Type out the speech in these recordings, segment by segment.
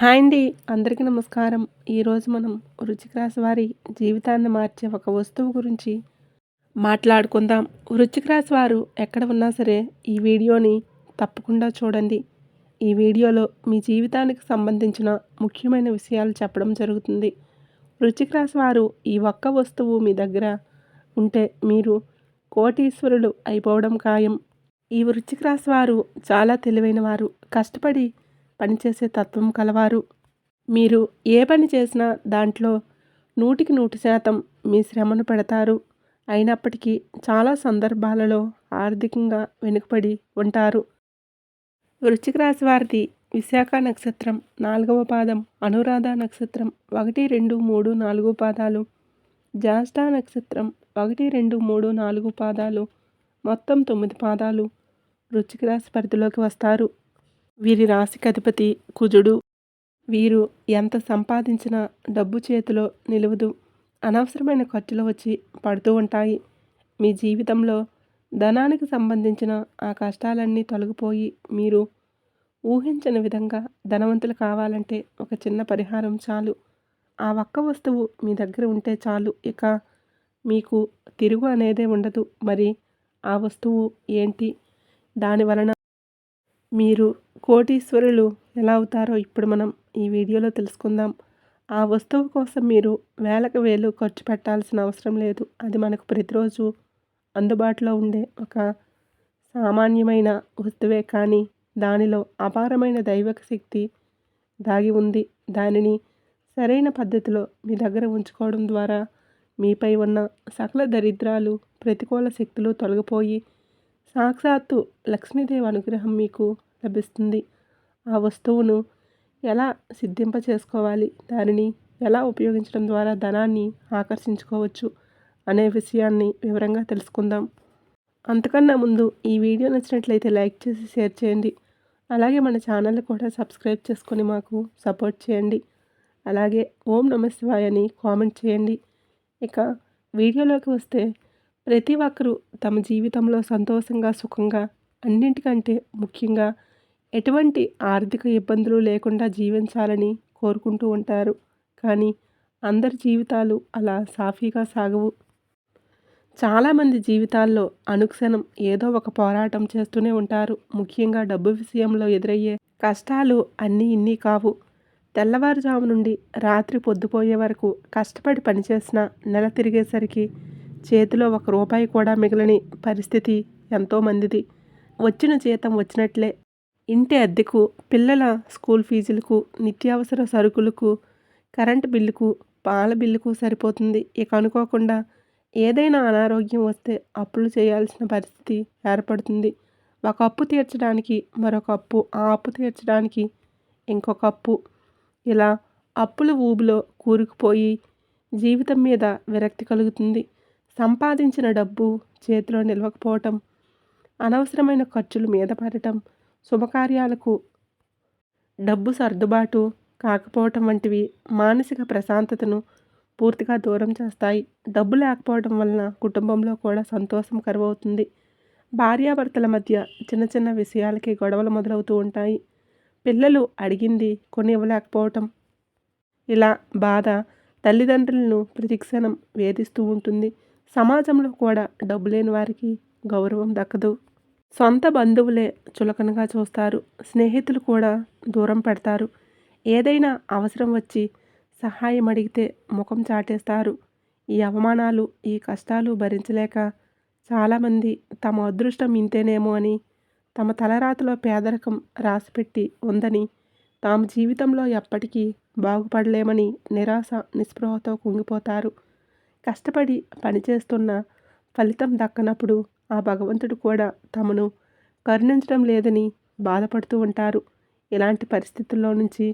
Hi అండి. అందరికీ నమస్కారం. ఈరోజు మనం రుచికరాశ వారి జీవితాన్ని మార్చే ఒక వస్తువు గురించి మాట్లాడుకుందాం. రుచికరాశి వారు ఎక్కడ ఉన్నా సరే ఈ వీడియోని తప్పకుండా చూడండి. ఈ వీడియోలో మీ జీవితానికి సంబంధించిన ముఖ్యమైన విషయాలు చెప్పడం జరుగుతుంది. రుచికరాశి వారు ఈ ఒక్క వస్తువు మీ దగ్గర ఉంటే మీరు కోటీశ్వరులు అయిపోవడం ఖాయం. ఈ వృచ్చిక రాశి వారు చాలా తెలివైన వారు. కష్టపడి పనిచేసే తత్వం కలవారు. మీరు ఏ పని చేసినా దాంట్లో నూటికి నూటి శాతం మీ శ్రమను పెడతారు. అయినప్పటికీ చాలా సందర్భాలలో ఆర్థికంగా వెనుకబడి ఉంటారు. వృశ్చిక రాశి వారిది విశాఖ నక్షత్రం నాలుగవ పాదం అనురాధ నక్షత్రం ఒకటి రెండు మూడు నాలుగు పాదాలు జాస్టా నక్షత్రం ఒకటి రెండు మూడు నాలుగు పాదాలు మొత్తం తొమ్మిది పాదాలు వృశ్చిక రాశి పరిధిలోకి వస్తారు. వీరి రాశికి అధిపతి కుజుడు. వీరు ఎంత సంపాదించినా డబ్బు చేతిలో నిలవదు. అనవసరమైన ఖర్చులు వచ్చి పడుతూ ఉంటాయి. మీ జీవితంలో ధనానికి సంబంధించిన ఆ కష్టాలన్నీ తొలగిపోయి మీరు ఊహించని విధంగా ధనవంతులు కావాలంటే ఒక చిన్న పరిహారం చాలు. ఆ ఒక్క వస్తువు మీ దగ్గర ఉంటే చాలు. ఇక మీకు తిరుగు అనేదే ఉండదు. మరి ఆ వస్తువు ఏంటి? దాని వలన మీరు కోటీశ్వరులు ఎలా అవుతారో ఇప్పుడు మనం ఈ వీడియోలో తెలుసుకుందాం. ఆ వస్తువు కోసం మీరు వేలకు వేలు ఖర్చు పెట్టాల్సిన అవసరం లేదు. అది మనకు ప్రతిరోజు అందుబాటులో ఉండే ఒక సామాన్యమైన వస్తువే కానీ దానిలో అపారమైన దైవక శక్తి దాగి ఉంది. దానిని సరైన పద్ధతిలో మీ దగ్గర ఉంచుకోవడం ద్వారా మీపై ఉన్న సకల దరిద్రాలు ప్రతికూల శక్తులు తొలగిపోయి సాక్షాత్తు లక్ష్మీదేవి అనుగ్రహం మీకు లభిస్తుంది. ఆ వస్తువును ఎలా సిద్ధింప చేసుకోవాలి దానిని ఎలా ఉపయోగించడం ద్వారా ధనాన్ని ఆకర్షించుకోవచ్చు? అనే విషయాన్ని వివరంగా తెలుసుకుందాం. అంతకన్నా ముందు ఈ వీడియో నచ్చినట్లయితే లైక్ చేసి షేర్ చేయండి. అలాగే మన ఛానల్ కూడా సబ్స్క్రైబ్ చేసుకొని మాకు సపోర్ట్ చేయండి. అలాగే ఓం నమ శివాయ కామెంట్ చేయండి. ఇక వీడియోలోకి వస్తే ప్రతి ఒక్కరూ తమ జీవితంలో సంతోషంగా సుఖంగా అన్నింటికంటే ముఖ్యంగా ఎటువంటి ఆర్థిక ఇబ్బందులు లేకుండా జీవించాలని కోరుకుంటూ ఉంటారు. కానీ అందరి జీవితాలు అలా సాఫీగా సాగవు. చాలామంది జీవితాల్లో అనుక్షణం ఏదో ఒక పోరాటం చేస్తూనే ఉంటారు. ముఖ్యంగా డబ్బు విషయంలో ఎదురయ్యే కష్టాలు అన్నీ ఇన్ని కావు. తెల్లవారుజాము నుండి రాత్రి పొద్దుపోయే వరకు కష్టపడి పనిచేసిన నెల తిరిగేసరికి చేతిలో ఒక రూపాయి కూడా మిగిలని పరిస్థితి ఎంతోమందిది వచ్చిన జీతం వచ్చినట్లే. ఇంటి అద్దెకు పిల్లల స్కూల్ ఫీజులకు నిత్యావసర సరుకులకు కరెంటు బిల్లుకు పాల బిల్లుకు సరిపోతుంది. ఇక అనుకోకుండా ఏదైనా అనారోగ్యం వస్తే అప్పులు చేయాల్సిన పరిస్థితి ఏర్పడుతుంది. ఒక అప్పు తీర్చడానికి మరొక అప్పు ఆ అప్పు తీర్చడానికి ఇంకొక అప్పు. ఇలా అప్పుల ఊబిలో కూరుకుపోయి జీవితం మీద విరక్తి కలుగుతుంది. సంపాదించిన డబ్బు చేతిలో నిలవకపోవటం అనవసరమైన ఖర్చులు మీద పడటం శుభకార్యాలకు డబ్బు సర్దుబాటు కాకపోవటం వంటివి మానసిక ప్రశాంతతను పూర్తిగా దూరం చేస్తాయి. డబ్బు లేకపోవడం వలన కుటుంబంలో కూడా సంతోషం కరువవుతుంది. భార్యాభర్తల మధ్య చిన్న చిన్న విషయాలకి గొడవలు మొదలవుతూ ఉంటాయి. పిల్లలు అడిగింది కొని ఇవ్వలేకపోవటం ఇలా బాధ తల్లిదండ్రులను ప్రతిక్షణం వేధిస్తూ ఉంటుంది. సమాజంలో కూడా డబ్బు లేని వారికి గౌరవం దక్కదు. సొంత బంధువులే చులకనగా చూస్తారు. స్నేహితులు కూడా దూరం పెడతారు. ఏదైనా అవసరం వచ్చి సహాయం అడిగితే ముఖం చాటేస్తారు. ఈ అవమానాలు ఈ కష్టాలు భరించలేక చాలామంది తమ అదృష్టం ఇంతేనేమో అని తమ తలరాతలో పేదరికం రాసిపెట్టి ఉందని తాము జీవితంలో ఎప్పటికీ బాగుపడలేమని నిరాశ నిస్పృహతో కుంగిపోతారు. కష్టపడి పనిచేస్తున్న ఫలితం దక్కనప్పుడు ఆ భగవంతుడు కూడా తమను కరుణించడం లేదని బాధపడుతూ ఉంటారు. ఇలాంటి పరిస్థితుల్లో నుంచి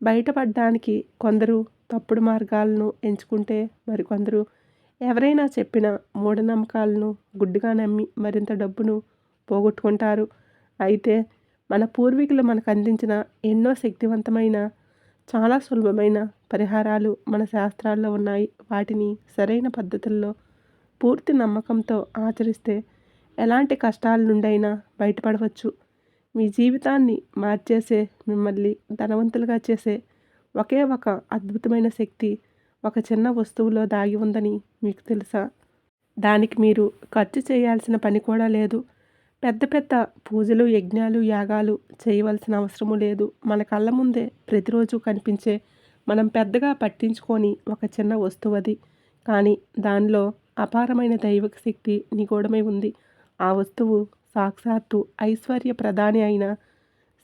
బయటపడడానికి కొందరు తప్పుడు మార్గాలను ఎంచుకుంటే మరికొందరు ఎవరైనా చెప్పిన మూఢనమ్మకాలను గుడ్డుగా నమ్మి మరింత డబ్బును పోగొట్టుకుంటారు. అయితే మన పూర్వీకులు మనకు అందించిన ఎన్నో శక్తివంతమైన చాలా సులభమైన పరిహారాలు మన శాస్త్రాల్లో ఉన్నాయి. వాటిని సరైన పద్ధతుల్లో పూర్తి నమ్మకంతో ఆచరిస్తే ఎలాంటి కష్టాల నుండైనా బయటపడవచ్చు. మీ జీవితాన్ని మార్చేసే మిమ్మల్ని ధనవంతులుగా చేసే ఒకే ఒక అద్భుతమైన శక్తి ఒక చిన్న వస్తువులో దాగి ఉందని మీకు తెలుసా? దానికి మీరు ఖర్చు చేయాల్సిన పని కూడా లేదు. పెద్ద పెద్ద పూజలు యజ్ఞాలు యాగాలు చేయవలసిన అవసరము లేదు. మన కళ్ళ ముందే ప్రతిరోజు కనిపించే మనం పెద్దగా పట్టించుకొని ఒక చిన్న వస్తువు అది. కానీ దానిలో అపారమైన దైవక శక్తి నిగూఢమై ఉంది. ఆ వస్తువు సాక్షాత్తు ఐశ్వర్య ప్రధాని అయిన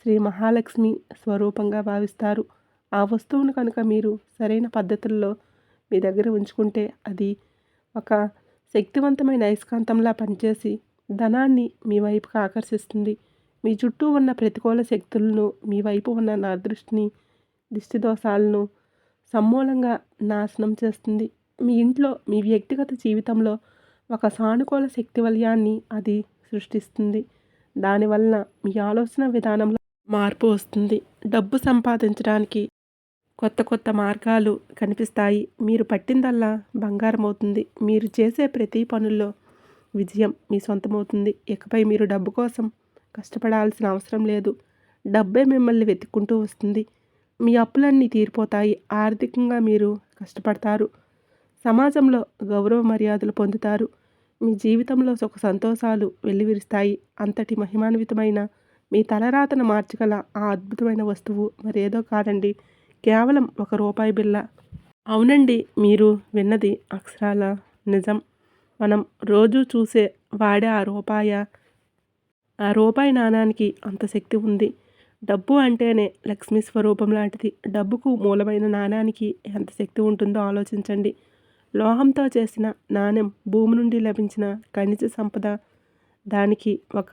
శ్రీ మహాలక్ష్మి స్వరూపంగా భావిస్తారు. ఆ వస్తువును కనుక మీరు సరైన పద్ధతుల్లో మీ దగ్గర ఉంచుకుంటే అది ఒక శక్తివంతమైన అయస్కాంతంలా పనిచేసి ధనాన్ని మీ వైపుకు ఆకర్షిస్తుంది. మీ చుట్టూ ఉన్న ప్రతికూల శక్తులను మీ వైపు ఉన్న నా దృష్టిని దిష్టి దోషాలను సమూలంగా నాశనం చేస్తుంది. మీ ఇంట్లో మీ వ్యక్తిగత జీవితంలో ఒక సానుకూల శక్తి వలయాన్ని అది సృష్టిస్తుంది. దానివలన మీ ఆలోచన విధానంలో మార్పు వస్తుంది. డబ్బు సంపాదించడానికి కొత్త కొత్త మార్గాలు కనిపిస్తాయి. మీరు పట్టిందల్లా బంగారం అవుతుంది మీరు చేసే ప్రతి పనుల్లో విజయం మీ సొంతమవుతుంది. ఇకపై మీరు డబ్బు కోసం కష్టపడాల్సిన అవసరం లేదు. డబ్బే మిమ్మల్ని వెతుక్కుంటూ వస్తుంది. మీ అప్పులన్నీ తీరిపోతాయి. ఆర్థికంగా మీరు కష్టపడతారు. సమాజంలో గౌరవ మర్యాదలు పొందుతారు. మీ జీవితంలో సుఖ సంతోషాలు వెల్లివిరుస్తాయి. అంతటి మహిమాన్వితమైన మీ తలరాతను మార్చగల ఆ అద్భుతమైన వస్తువు మరేదో కాదండి. కేవలం ఒక రూపాయి బిల్ల అవునండి మీరు విన్నది అక్షరాల నిజం. మనం రోజు చూసే వాడే ఆ రూపాయ ఆ రూపాయి నాణానికి అంత శక్తి ఉంది. డబ్బు అంటేనే లక్ష్మీ స్వరూపం లాంటిది. డబ్బుకు మూలమైన నాణానికి ఎంత శక్తి ఉంటుందో ఆలోచించండి. లోహంతో చేసిన నాణెం భూమి నుండి లభించిన ఖనిజ సంపద. దానికి ఒక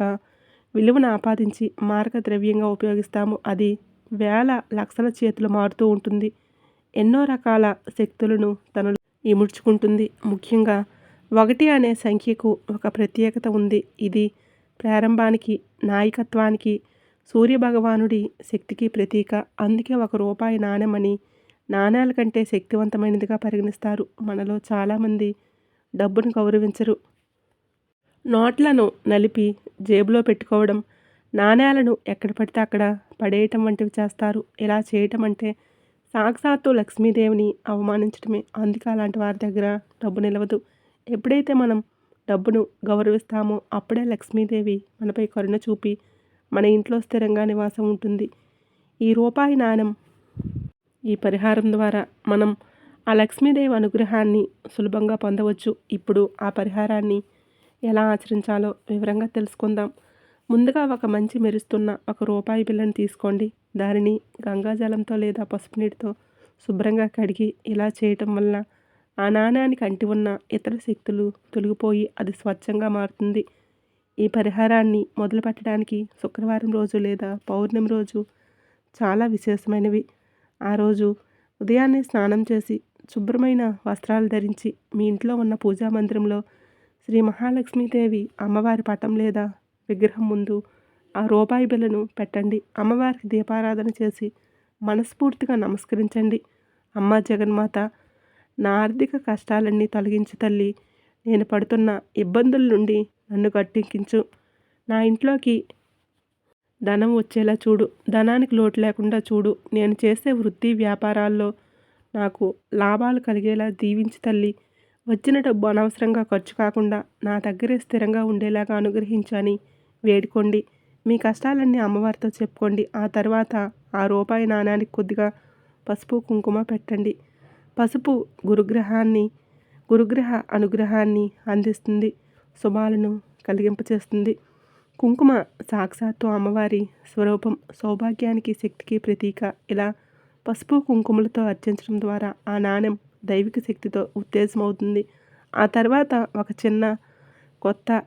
విలువను ఆపాదించి మార్గద్రవ్యంగా ఉపయోగిస్తాము. అది వేల లక్షల చేతులు మారుతూ ఉంటుంది. ఎన్నో రకాల శక్తులను తనలో ఇముడ్చుకుంటుంది. ముఖ్యంగా ఒకటి అనే సంఖ్యకు ఒక ప్రత్యేకత ఉంది. ఇది ప్రారంభానికి నాయకత్వానికి సూర్యభగవానుడి శక్తికి ప్రతీక. అందుకే ఒక రూపాయి నాణెమని నాణ్యాల కంటే శక్తివంతమైనదిగా పరిగణిస్తారు. మనలో చాలామంది డబ్బును గౌరవించరు. నోట్లను నలిపి జేబులో పెట్టుకోవడం నాణ్యాలను ఎక్కడ పడితే అక్కడ పడేయటం వంటివి చేస్తారు. ఇలా చేయటం అంటే సాక్షాత్తు లక్ష్మీదేవిని అవమానించడమే అందుకే అలాంటి వారి దగ్గర డబ్బు నిలవదు. ఎప్పుడైతే మనం డబ్బును గౌరవిస్తామో అప్పుడే లక్ష్మీదేవి మనపై కరుణ చూపి మన ఇంట్లో స్థిరంగా నివాసం ఉంటుంది. ఈ రూపాయి నాణం ఈ పరిహారం ద్వారా మనం ఆ లక్ష్మీదేవి అనుగ్రహాన్ని సులభంగా పొందవచ్చు. ఇప్పుడు ఆ పరిహారాన్ని ఎలా ఆచరించాలో వివరంగా తెలుసుకుందాం. ముందుగా ఒక మంచి మెరుస్తున్న ఒక రూపాయి బిల్లను తీసుకోండి. దానిని గంగాజలంతో లేదా పసుపు నీటితో శుభ్రంగా కడిగి ఇలా చేయటం వల్ల ఆ నాణానికి అంటి ఉన్న ఇతర శక్తులు తొలగిపోయి అది స్వచ్ఛంగా మారుతుంది. ఈ పరిహారాన్ని మొదలుపెట్టడానికి శుక్రవారం రోజు లేదా పౌర్ణమి రోజు చాలా విశేషమైనవి. ఆ రోజు ఉదయాన్నే స్నానం చేసి శుభ్రమైన వస్త్రాలు ధరించి మీ ఇంట్లో ఉన్న పూజా మందిరంలో శ్రీ మహాలక్ష్మీదేవి అమ్మవారి పటం లేదా విగ్రహం ముందు ఆ రూపాయి బిల్లను పెట్టండి. అమ్మవారికి దీపారాధన చేసి మనస్ఫూర్తిగా నమస్కరించండి. అమ్మ జగన్మాత నా ఆర్థిక కష్టాలన్నీ తొలగించు తల్లి. నేను పడుతున్న ఇబ్బందుల నుండి నన్ను గట్టెక్కించు నా ఇంట్లోకి ధనం వచ్చేలా చూడు. ధనానికి లోటు లేకుండా చూడు. నేను చేసే వృత్తి వ్యాపారాల్లో నాకు లాభాలు కలిగేలా దీవించి తల్లి. వచ్చిన డబ్బు అనవసరంగా ఖర్చు కాకుండా నా దగ్గరే స్థిరంగా ఉండేలాగా అనుగ్రహించని వేడుకోండి. మీ కష్టాలన్నీ అమ్మవారితో చెప్పుకోండి. ఆ తర్వాత ఆ రూపాయి నాణానికి కొద్దిగా పసుపు కుంకుమ పెట్టండి. పసుపు గురుగ్రహాన్ని గురుగ్రహ అనుగ్రహాన్ని అందిస్తుంది శుభాలను కలిగింపచేస్తుంది. కుంకుమ సాక్షాత్తు అమ్మవారి స్వరూపం సౌభాగ్యానికి శక్తికి ప్రతీక. ఇలా పసుపు కుంకుమలతో అర్చించడం ద్వారా ఆ నాణ్యం దైవిక శక్తితో ఉత్తేజమవుతుంది. ఆ తర్వాత ఒక చిన్న కొత్త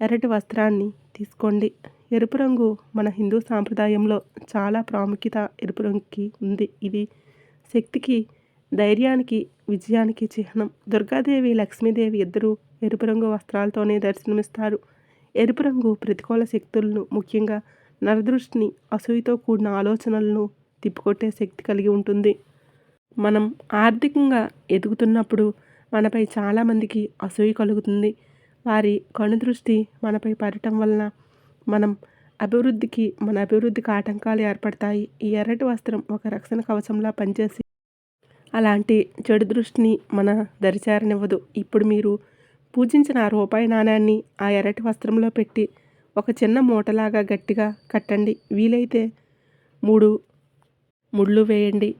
ఎర్రటి వస్త్రాన్ని తీసుకోండి. ఎరుపు రంగు మన హిందూ సాంప్రదాయంలో చాలా ప్రాముఖ్యత ఎరుపు రంగుకి ఉంది. ఇది శక్తికి ధైర్యానికి విజయానికి చిహ్నం. దుర్గాదేవి లక్ష్మీదేవి ఇద్దరూ ఎరుపు రంగు వస్త్రాలతోనే దర్శనమిస్తారు. ఎరుపు రంగు ప్రతికూల శక్తులను ముఖ్యంగా నరదృష్టిని అసూయతో కూడిన ఆలోచనలను తిప్పికొట్టే శక్తి కలిగి ఉంటుంది. మనం ఆర్థికంగా ఎదుగుతున్నప్పుడు మనపై చాలామందికి అసూయ కలుగుతుంది. వారి కనుదృష్టి మనపై పడటం వలన మనం అభివృద్ధికి మన అభివృద్ధికి ఆటంకాలు ఏర్పడతాయి. ఈ ఎర్రటి వస్త్రం ఒక రక్షణ కవచంలా పనిచేసి అలాంటి చెడు దృష్టిని మన దరిచారనివ్వదు. ఇప్పుడు మీరు పూజించిన ఆ రూపాయి నాణ్యాన్ని ఆ ఎర్రటి వస్త్రంలో పెట్టి ఒక చిన్న మూటలాగా గట్టిగా కట్టండి. వీలైతే మూడు ముళ్ళు వేయండి.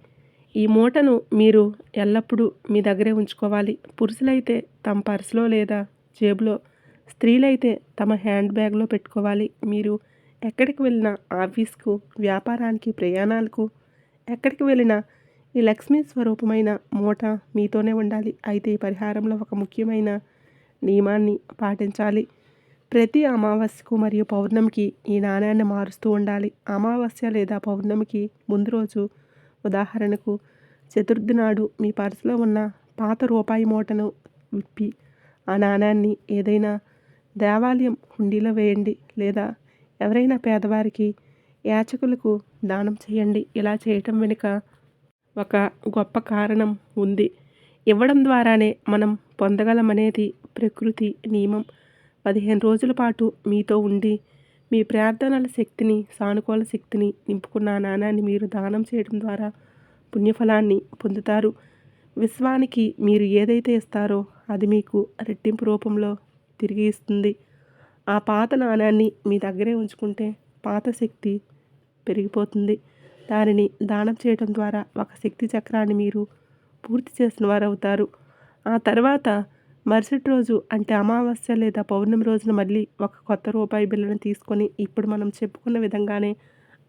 ఈ మూటను మీరు ఎల్లప్పుడూ మీ దగ్గరే ఉంచుకోవాలి. పురుషులైతే తమ పర్సులో లేదా జేబులో స్త్రీలైతే తమ హ్యాండ్ బ్యాగ్లో పెట్టుకోవాలి. మీరు ఎక్కడికి వెళ్ళినా ఆఫీస్కు వ్యాపారానికి ప్రయాణాలకు ఎక్కడికి వెళ్ళినా ఈ లక్ష్మీ స్వరూపమైన మూట మీతోనే ఉండాలి. అయితే ఈ పరిహారంలో ఒక ముఖ్యమైన నియమాన్ని పాటించాలి. ప్రతి అమావాస్యకు మరియు పౌర్ణమికి ఈ నాణ్యాన్ని మారుస్తూ ఉండాలి. అమావాస్య లేదా పౌర్ణమికి ముందు రోజు ఉదాహరణకు చతుర్థి నాడు మీ పర్సులో ఉన్న పాత రూపాయి మూటను విప్పి ఆ నాణ్యాన్ని ఏదైనా దేవాలయం హుండీలో వేయండి లేదా ఎవరైనా పేదవారికి యాచకులకు దానం చేయండి. ఇలా చేయటం వెనుక ఒక గొప్ప కారణం ఉంది. ఇవ్వడం ద్వారానే మనం పొందగలమనేది ప్రకృతి నియమం. పదిహేను రోజుల పాటు మీతో ఉండి మీ ప్రార్థనల శక్తిని సానుకూల శక్తిని నింపుకున్న నాణాన్ని మీరు దానం చేయడం ద్వారా పుణ్యఫలాన్ని పొందుతారు. విశ్వానికి మీరు ఏదైతే ఇస్తారో అది మీకు రెట్టింపు రూపంలో తిరిగి ఇస్తుంది. ఆ పాత నాణాన్ని మీ దగ్గరే ఉంచుకుంటే పాత శక్తి పెరిగిపోతుంది. దానిని దానం చేయడం ద్వారా ఒక శక్తి చక్రాన్ని మీరు పూర్తి చేసిన వారు అవుతారు ఆ తర్వాత మరుసటి రోజు అంటే అమావాస్య లేదా పౌర్ణమి రోజున మళ్ళీ ఒక కొత్త రూపాయి బిల్లును తీసుకొని ఇప్పుడు మనం చెప్పుకున్న విధంగానే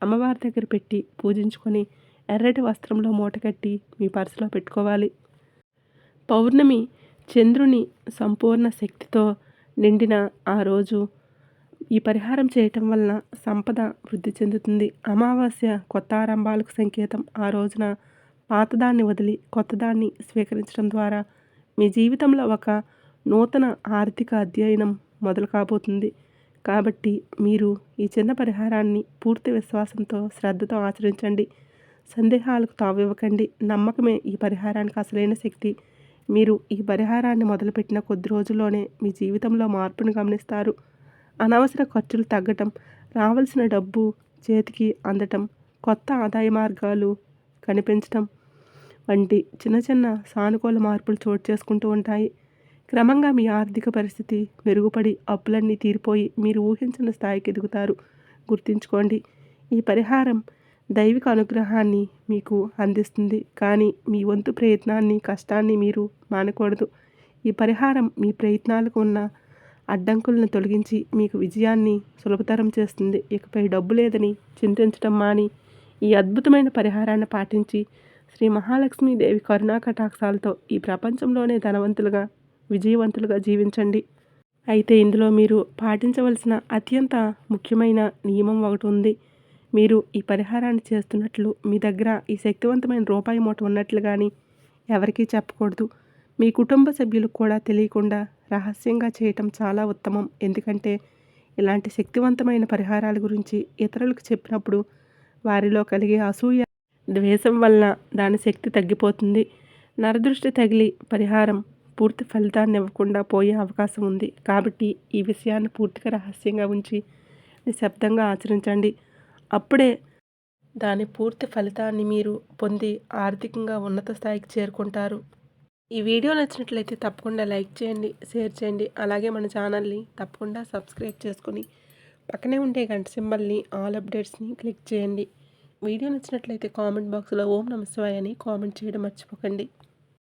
అమ్మవారి దగ్గర పెట్టి పూజించుకొని ఎర్రటి వస్త్రంలో మూటకట్టి మీ పర్సులో పెట్టుకోవాలి. పౌర్ణమి చంద్రుని సంపూర్ణ శక్తితో నిండిన ఆ రోజు ఈ పరిహారం చేయటం వలన సంపద వృద్ధి చెందుతుంది. అమావాస్య కొత్త ఆరంభాలకు సంకేతం. ఆ రోజున పాతదాన్ని వదిలి కొత్తదాన్ని స్వీకరించడం ద్వారా మీ జీవితంలో ఒక నూతన ఆర్థిక అధ్యయనం మొదలు కాబోతుంది. కాబట్టి మీరు ఈ చిన్న పరిహారాన్ని పూర్తి విశ్వాసంతో శ్రద్ధతో ఆచరించండి. సందేహాలకు తావివ్వకండి. నమ్మకమే ఈ పరిహారానికి అసలైన శక్తి. మీరు ఈ పరిహారాన్ని మొదలుపెట్టిన కొద్ది రోజుల్లోనే మీ జీవితంలో మార్పును గమనిస్తారు. అనవసర ఖర్చులు తగ్గటం రావాల్సిన డబ్బు చేతికి అందటం కొత్త ఆదాయ మార్గాలు కనిపించటం వంటి చిన్న చిన్న సానుకూల మార్పులు చోటు చేసుకుంటూ ఉంటాయి. క్రమంగా మీ ఆర్థిక పరిస్థితి మెరుగుపడి అప్పులన్నీ తీరిపోయి మీరు ఊహించిన స్థాయికి ఎదుగుతారు. గుర్తుంచుకోండి ఈ పరిహారం దైవిక అనుగ్రహాన్ని మీకు అందిస్తుంది. కానీ మీ వంతు ప్రయత్నాన్ని కష్టాన్ని మీరు మానకూడదు. ఈ పరిహారం మీ ప్రయత్నాలకు ఉన్న అడ్డంకులను తొలగించి మీకు విజయాన్ని సులభతరం చేస్తుంది. ఇకపై డబ్బు లేదని చింతించడం మాని ఈ అద్భుతమైన పరిహారాన్ని పాటించి శ్రీ మహాలక్ష్మీదేవి కరుణా కటాక్షాలతో ఈ ప్రపంచంలోనే ధనవంతులుగా విజయవంతులుగా జీవించండి. అయితే ఇందులో మీరు పాటించవలసిన అత్యంత ముఖ్యమైన నియమం ఒకటి ఉంది. మీరు ఈ పరిహారాన్ని చేస్తున్నట్లు మీ దగ్గర ఈ శక్తివంతమైన రూపాయి మూట ఉన్నట్లు కానీ ఎవరికీ చెప్పకూడదు. మీ కుటుంబ సభ్యులకు కూడా తెలియకుండా రహస్యంగా చేయటం చాలా ఉత్తమం. ఎందుకంటే ఇలాంటి శక్తివంతమైన పరిహారాల గురించి ఇతరులకు చెప్పినప్పుడు వారిలో కలిగే అసూయ ద్వేషం వలన దాని శక్తి తగ్గిపోతుంది. నరదృష్టి తగిలి పరిహారం పూర్తి ఫలితాన్ని ఇవ్వకుండా పోయే అవకాశం ఉంది. కాబట్టి ఈ విషయాన్ని పూర్తిగా రహస్యంగా ఉంచి నిశ్శబ్దంగా ఆచరించండి. అప్పుడే దాని పూర్తి ఫలితాన్ని మీరు పొంది ఆర్థికంగా ఉన్నత స్థాయికి చేరుకుంటారు. ఈ వీడియో నచ్చినట్లయితే తప్పకుండా లైక్ చేయండి షేర్ చేయండి. అలాగే మన ఛానల్ని తప్పకుండా సబ్స్క్రైబ్ చేసుకొని పక్కనే ఉండే గంట సింబల్ని ఆల్ అప్డేట్స్ని క్లిక్ చేయండి. వీడియో నచ్చినట్లయితే కామెంట్ బాక్స్లో ఓం నమస్వాయ్ అని కామెంట్ చేయడం మర్చిపోకండి.